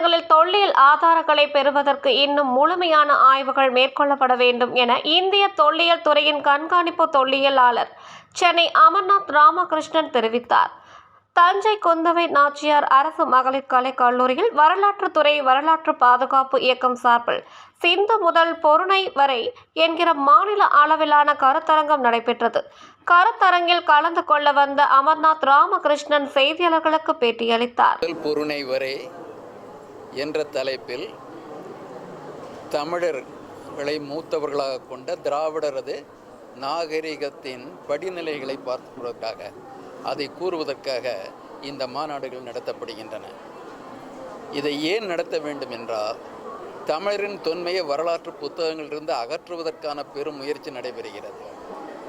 ஆதாரங்களை பெறுவதற்கு இன்னும் முழுமையான ஆய்வுகள் மேற்கொள்ளப்பட வேண்டும் என இந்திய தொல்லியல் துறையின் கண்காணிப்பு தொல்லியலாளர் சென்னை அமர்நாத் ராமகிருஷ்ணன் தெரிவித்தார். தஞ்சை குந்தவை நாச்சியார் அரசு மகளிர் கலைக் கல்லூரியில் வரலாற்றுத்துறை வரலாற்று பாதுகாப்பு இயக்கம் சார்பில் சிந்து முதல் பொருணை வரை என்கிற மாநில அளவிலான கருத்தரங்கம் நடைபெற்றது. கருத்தரங்கில் கலந்து கொள்ள வந்த அமர்நாத் ராமகிருஷ்ணன் செய்தியாளர்களுக்கு பேட்டியளித்தார். பொருணை வரை என்ற தலைப்பில் தமிழர்களை மூத்தவர்களாக கொண்ட திராவிடரது நாகரிகத்தின் படிநிலைகளை பார்ப்பதற்காக அதை கூறுவதற்காக இந்த மாநாடுகள் நடத்தப்படுகின்றன. இதை ஏன் நடத்த வேண்டும் என்றால் தமிழரின் தொன்மையை வரலாற்று புத்தகங்களிலிருந்து அகற்றுவதற்கான பெரும் முயற்சி நடைபெறுகிறது.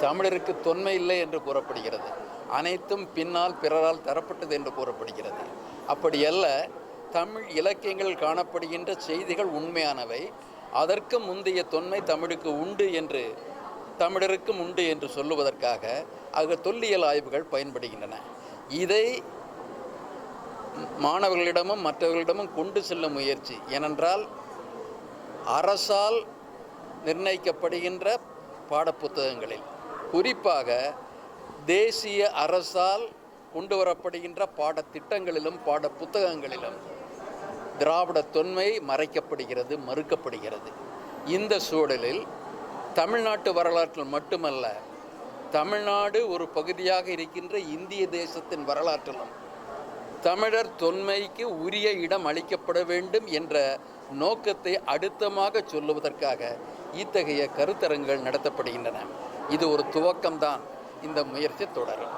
தமிழருக்கு தொன்மை இல்லை என்று கூறப்படுகிறது. அனைத்தும் பின்னால் பிறரால் தரப்பட்டது என்று கூறப்படுகிறது. அப்படியல்ல தமிழ் இலக்கியங்களில் காணப்படுகின்ற செய்திகள் உண்மையானவை. அதற்கு முந்தைய தொன்மை தமிழுக்கு உண்டு என்று தமிழருக்கும் உண்டு என்று சொல்லுவதற்காக ஆக தொல்லியல் ஆய்வுகள் பயன்படுகின்றன. இதை மாணவர்களிடமும் மற்றவர்களிடமும் கொண்டு செல்லும் முயற்சி. ஏனென்றால் அரசால் நிர்ணயிக்கப்படுகின்ற பாடப்புத்தகங்களில் குறிப்பாக தேசிய அரசால் கொண்டு வரப்படுகின்ற பாடத்திட்டங்களிலும் பாட புத்தகங்களிலும் திராவிட தொன்மை மறைக்கப்படுகிறது மறுக்கப்படுகிறது. இந்த சூழலில் தமிழ்நாட்டு வரலாற்றில் மட்டுமல்ல தமிழ்நாடு ஒரு பகுதியாக இருக்கின்ற இந்திய தேசத்தின் வரலாற்றிலும் தமிழர் தொன்மைக்கு உரிய இடம் அளிக்கப்பட வேண்டும் என்ற நோக்கத்தை அடுத்தமாக சொல்லுவதற்காக இத்தகைய கருத்தரங்குகள் நடத்தப்படுகின்றன. இது ஒரு துவக்கம்தான். இந்த முயற்சி தொடரும்.